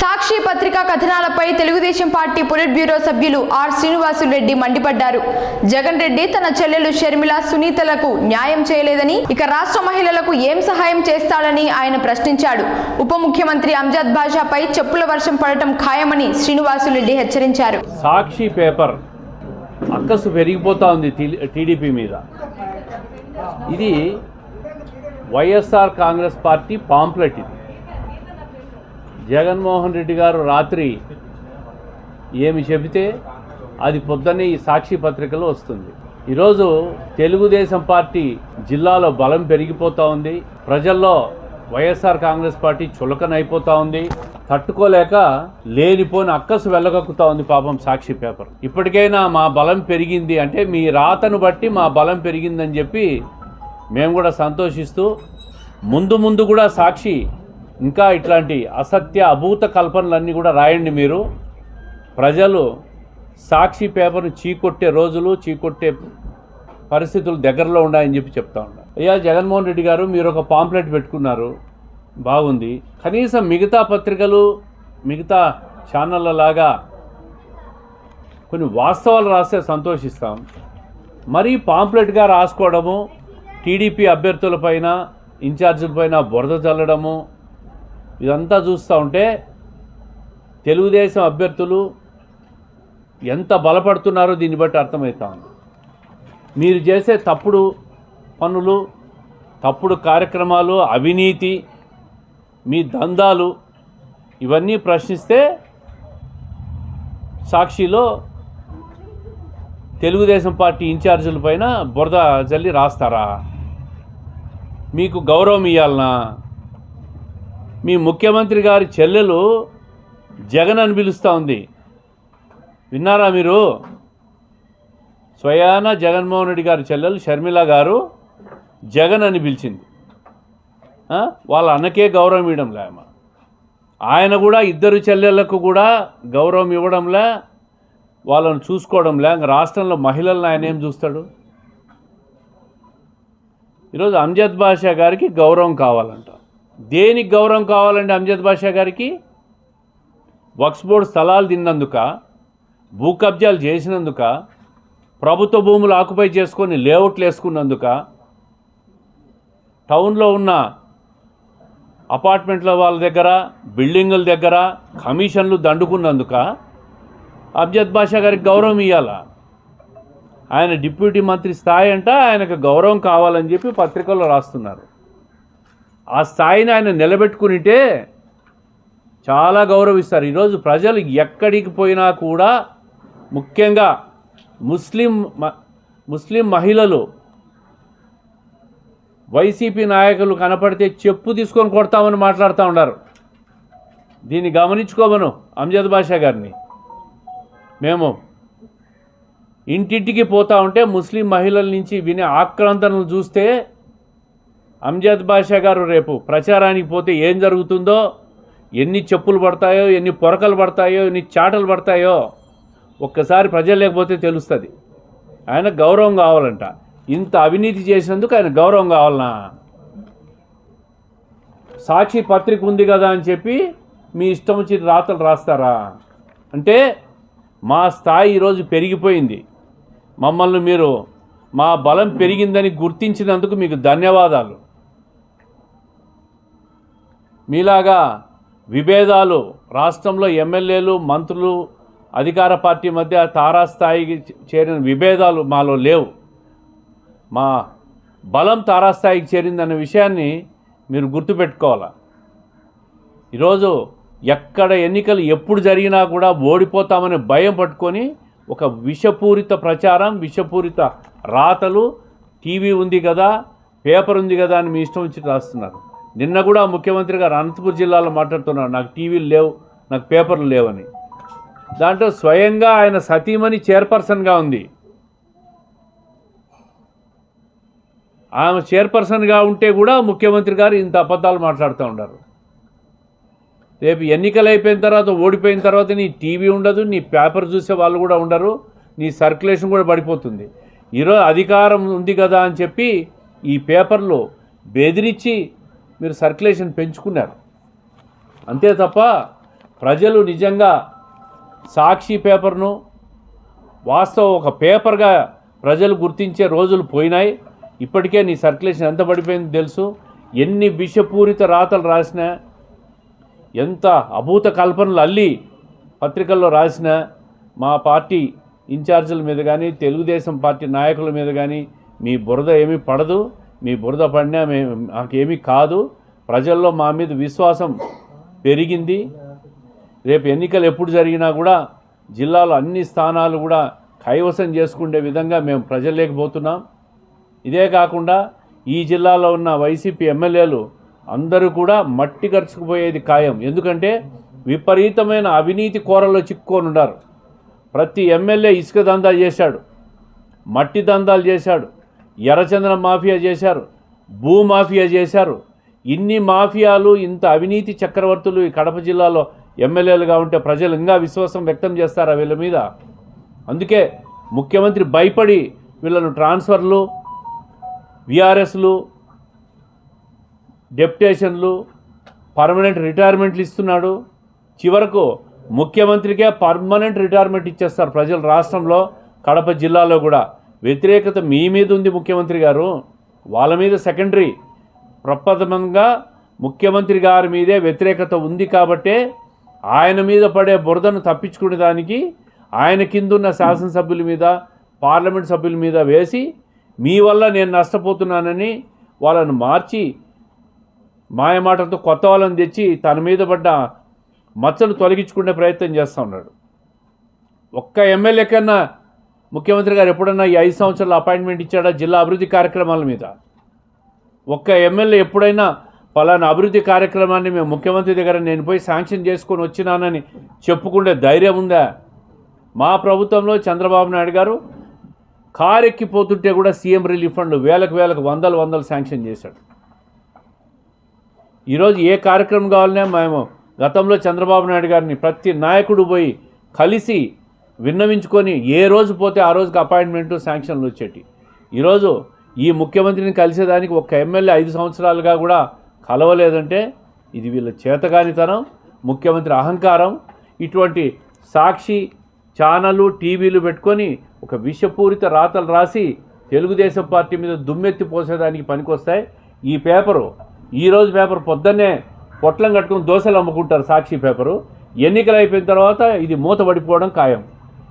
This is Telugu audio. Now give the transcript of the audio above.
సాక్షి పత్రికా కథనాలపై తెలుగుదేశం పార్టీ పొలిట్ బ్యూరో సభ్యులు ఆర్ శ్రీనివాసులు రెడ్డి మండిపడ్డారు. జగన్ రెడ్డి తన చెల్లెలు షర్మిల సునీతలకు న్యాయం చేయలేదని ఇక రాష్ట్ర మహిళలకు ఏం సహాయం చేస్తాడని ఆయన ప్రశ్నించాడు. ఉప ముఖ్యమంత్రి అంజద్ బాషాపై చెప్పుల వర్షం పడటం ఖాయమని శ్రీనివాసులు రెడ్డి హెచ్చరించారు. సాక్షి పేపర్ అక్కసు పెరిగిపోతా ఉంది టీడీపీ మీద. ఇది వైఎస్ఆర్ కాంగ్రెస్ పార్టీ పాంప్లెట్ ఇది. జగన్మోహన్ రెడ్డి గారు రాత్రి ఏమి చెబితే అది పొద్దున్నే ఈ సాక్షి పత్రికలో వస్తుంది. ఈరోజు తెలుగుదేశం పార్టీ జిల్లాలో బలం పెరిగిపోతూ ఉంది. ప్రజల్లో వైఎస్ఆర్ కాంగ్రెస్ పార్టీ చులకనైపోతూ ఉంది. తట్టుకోలేక లేనిపోని అక్కసు వెళ్ళగక్కుతా ఉంది పాపం సాక్షి పేపర్. ఇప్పటికైనా మా బలం పెరిగింది అంటే మీ రాతను బట్టి మా బలం పెరిగిందని చెప్పి మేము కూడా సంతోషిస్తూ ముందు ముందు కూడా సాక్షి ఇంకా ఇట్లాంటి అసత్య అభూత కల్పనలన్నీ కూడా రాయండి మీరు. ప్రజలు సాక్షి పేపర్ను చీకొట్టే రోజులు చీకొట్టే పరిస్థితులు దగ్గరలో ఉన్నాయని చెప్పి చెప్తా ఉన్నా. అయ్యా జగన్మోహన్ రెడ్డి గారు మీరు ఒక పాంప్లెట్ పెట్టుకున్నారు. బాగుంది. కనీసం మిగతా పత్రికలు మిగతా ఛానళ్ళ లాగా కొన్ని వాస్తవాలు రాస్తే సంతోషిస్తాం. మరీ పాంప్లెట్గా రాసుకోవడము టీడీపీ అభ్యర్థులపైన ఇన్ఛార్జీలపైన బురద చల్లడము ఇదంతా చూస్తూ ఉంటే తెలుగుదేశం అభ్యర్థులు ఎంత బలపడుతున్నారో దీన్ని బట్టి అర్థమవుతా ఉంది. మీరు చేసే తప్పుడు పనులు తప్పుడు కార్యక్రమాలు అవినీతి మీ దందాలు ఇవన్నీ ప్రశ్నిస్తే సాక్షిలో తెలుగుదేశం పార్టీ ఇన్ఛార్జీల పైన బురద జల్లి రాస్తారా? మీకు గౌరవం ఇవ్వాలనా మీ ముఖ్యమంత్రి గారి చెల్లెలు జగన్ అని పిలుస్తూ ఉంది. విన్నారా మీరు? స్వయాన జగన్మోహన్ రెడ్డి గారి చెల్లెలు షర్మిల గారు జగన్ అని పిలిచింది. వాళ్ళ అన్నకే గౌరవం ఇవ్వడంలే ఆమె ఆయన కూడా ఇద్దరు చెల్లెళ్ళకు కూడా గౌరవం ఇవ్వడంలే వాళ్ళను చూసుకోవడంలే. ఇంక రాష్ట్రంలో మహిళలను ఆయన ఏం చూస్తాడు? ఈరోజు అంజద్ బాషా గారికి గౌరవం కావాలంట. దేనికి గౌరవం కావాలండి అంజద్ బాషా గారికి? వక్స్ బోర్డు స్థలాలు తిన్నందుక భూ కబ్జాలు చేసినందుక ప్రభుత్వ భూములు ఆక్యుపై చేసుకొని లేఅవుట్లు వేసుకున్నందుక టౌన్లో ఉన్న అపార్ట్మెంట్ల వాళ్ళ దగ్గర బిల్డింగుల దగ్గర కమిషన్లు దండుకున్నందుక అబ్జద్ బాషా గారికి గౌరవం ఇవ్వాల ఆయన డిప్యూటీ మంత్రి స్థాయి అంట ఆయనకు గౌరవం కావాలని చెప్పి పత్రికల్లో రాస్తున్నారు. ఆ స్థాయిని ఆయన నిలబెట్టుకునిటే చాలా గౌరవిస్తారు. ఈరోజు ప్రజలు ఎక్కడికి పోయినా కూడా ముఖ్యంగా ముస్లిం మ- ముస్లిం మహిళలు వైసీపీ నాయకులు కనపడితే చెప్పు తీసుకొని కొడతామని మాట్లాడుతూ ఉన్నారు. దీన్ని గమనించుకోమను అంజద్ బాషా గారిని. మేము ఇంటింటికి పోతా ఉంటే ముస్లిం మహిళల నుంచి వినే ఆక్రాంతనలు చూస్తే అంజద్ బాషా గారు రేపు ప్రచారానికి పోతే ఏం జరుగుతుందో ఎన్ని చెప్పులు పడతాయో ఎన్ని పొరకలు పడతాయో ఎన్ని చాటలు పడతాయో ఒక్కసారి ప్రజలు లేకపోతే తెలుస్తుంది. ఆయన గౌరవం కావాలంట. ఇంత అవినీతి చేసినందుకు ఆయన గౌరవం కావాలనా? సాక్షి పత్రిక ఉంది కదా అని చెప్పి మీ ఇష్టం వచ్చి రాతలు రాస్తారా? అంటే మా స్థాయి ఈరోజు పెరిగిపోయింది. మమ్మల్ని మీరు మా బలం పెరిగిందని గుర్తించినందుకు మీకు ధన్యవాదాలు. మీలాగా విభేదాలు రాష్ట్రంలో ఎమ్మెల్యేలు మంత్రులు అధికార పార్టీ మధ్య తారాస్థాయికి చేరిన విభేదాలు మాలో లేవు. మా బలం తారాస్థాయికి చేరిందన్న విషయాన్ని మీరు గుర్తుపెట్టుకోవాలి? ఈరోజు ఎక్కడ ఎన్నికలు ఎప్పుడు జరిగినా కూడా ఓడిపోతామనే భయం పట్టుకొని ఒక విషపూరిత ప్రచారం విషపూరిత రాతలు టీవీ ఉంది కదా పేపర్ ఉంది కదా అని మీ ఇష్టం వచ్చి రాస్తున్నారు. నిన్న కూడా ముఖ్యమంత్రి గారు అనంతపూర్ జిల్లాలో మాట్లాడుతున్నారు. నాకు టీవీలు లేవు నాకు పేపర్లు లేవని. దాంట్లో స్వయంగా ఆయన సతీమణి చైర్పర్సన్గా ఉంది. ఆమె చైర్పర్సన్గా ఉంటే కూడా ముఖ్యమంత్రి గారు ఇంత అబద్ధాలు మాట్లాడుతూ ఉన్నారు. రేపు ఎన్నికలు అయిపోయిన తర్వాత ఓడిపోయిన తర్వాత నీ టీవీ ఉండదు నీ పేపర్ చూసే వాళ్ళు కూడా ఉండరు నీ సర్క్యులేషన్ కూడా పడిపోతుంది. ఈరోజు అధికారం ఉంది కదా అని చెప్పి ఈ పేపర్లు బెదిరించి మీరు సర్క్యులేషన్ పెంచుకున్నారు. అంతే తప్ప ప్రజలు నిజంగా సాక్షి పేపర్ను వాస్తవం ఒక పేపర్గా ప్రజలు గుర్తించే రోజులు పోయినాయి. ఇప్పటికే నీ సర్క్యులేషన్ ఎంత పడిపోయిందో తెలుసు. ఎన్ని విషపూరిత రాతలు రాసినా ఎంత అభూత కల్పనలు అల్లి పత్రికల్లో రాసిన మా పార్టీ ఇన్ఛార్జీల మీద కానీ తెలుగుదేశం పార్టీ నాయకుల మీద కానీ మీ బురద ఏమీ పడదు. మీ బురద పడినా మే మాకేమీ కాదు. ప్రజల్లో మా మీద విశ్వాసం పెరిగింది. రేపు ఎన్నికలు ఎప్పుడు జరిగినా కూడా జిల్లాలో అన్ని స్థానాలు కూడా కైవసం చేసుకునే విధంగా మేము ప్రజలేకపోతున్నాం ఇదే కాకుండా ఈ జిల్లాలో ఉన్న వైసీపీ ఎమ్మెల్యేలు అందరూ కూడా మట్టి ఖర్చుకుపోయేది ఖాయం. ఎందుకంటే విపరీతమైన అవినీతి కూరలో చిక్కుకొని ఉన్నారు. ప్రతి ఎమ్మెల్యే ఇసుక దందాలు చేశాడు. మట్టి దందాలు చేశాడు. ఎర్రచందన మాఫియా చేశారు భూ మాఫియా చేశారు. ఇన్ని మాఫియాలు ఇంత అవినీతి చక్రవర్తులు ఈ కడప జిల్లాలో ఎమ్మెల్యేలుగా ఉంటే ప్రజలు ఇంకా విశ్వాసం వ్యక్తం చేస్తారా వీళ్ళ మీద? అందుకే ముఖ్యమంత్రి భయపడి వీళ్ళను ట్రాన్స్ఫర్లు విఆర్ఎస్లు డెప్యుటేషన్లు పర్మనెంట్ రిటైర్మెంట్లు ఇస్తున్నాడు. చివరకు ముఖ్యమంత్రికే పర్మనెంట్ రిటైర్మెంట్ ఇచ్చేస్తారు ప్రజలు రాష్ట్రంలో కడప జిల్లాలో కూడా. వ్యతిరేకత మీ మీద ఉంది ముఖ్యమంత్రి గారు. వాళ్ళ మీద సెకండరీ. ప్రప్రథమంగా ముఖ్యమంత్రి గారి మీదే వ్యతిరేకత ఉంది కాబట్టే ఆయన మీద పడే బురదను తప్పించుకునే దానికి ఆయన కిందున్న శాసనసభ్యుల మీద పార్లమెంట్ సభ్యుల మీద వేసి మీ వల్ల నేను నష్టపోతున్నానని వాళ్ళను మార్చి మాయమాటలతో కొత్త వాళ్ళని తెచ్చి తన మీద పడ్డ మచ్చను తొలగించుకునే ప్రయత్నం చేస్తూ ఉన్నాడు. ఒక్క ఎమ్మెల్యే కన్నా ముఖ్యమంత్రి గారు ఎప్పుడన్నా ఈ ఐదు సంవత్సరాల అపాయింట్మెంట్ ఇచ్చాడా జిల్లా అభివృద్ధి కార్యక్రమాల మీద? ఒక్క ఎమ్మెల్యే ఎప్పుడైనా పలానా అభివృద్ధి కార్యక్రమాన్ని మేము ముఖ్యమంత్రి దగ్గర నేను పోయి శాంక్షన్ చేసుకొని వచ్చినానని చెప్పుకునే ధైర్యం ఉందా? మా ప్రభుత్వంలో చంద్రబాబు నాయుడు గారు కారెక్కిపోతుంటే కూడా సీఎం రిలీఫ్ ఫండ్ వేలకు వేలకు వందలు వందలు శాంక్షన్ చేశాడు. ఈరోజు ఏ కార్యక్రమం కావాలనే మేము గతంలో చంద్రబాబు నాయుడు గారిని ప్రతి నాయకుడు పోయి కలిసి విన్నవించుకొని ఏ రోజు పోతే ఆ రోజుకి అపాయింట్మెంటు శాంక్షన్లు వచ్చేటి ఈరోజు ఈ ముఖ్యమంత్రిని కలిసేదానికి ఒక ఎమ్మెల్యే ఐదు సంవత్సరాలుగా కూడా కలవలేదంటే ఇది వీళ్ళ చేతగానితనం ముఖ్యమంత్రి అహంకారం. ఇటువంటి సాక్షి ఛానళ్ళు టీవీలు పెట్టుకొని ఒక విషపూరిత రాతలు రాసి తెలుగుదేశం పార్టీ మీద దుమ్మెత్తి పోసేదానికి పనికొస్తాయి. ఈ పేపరు ఈరోజు పేపర్ పొద్దున్నే పొట్లం కట్టుకుని దోశలు అమ్ముకుంటారు సాక్షి పేపరు. ఎన్నికలు అయిపోయిన తర్వాత ఇది మూతపడిపోవడం ఖాయం.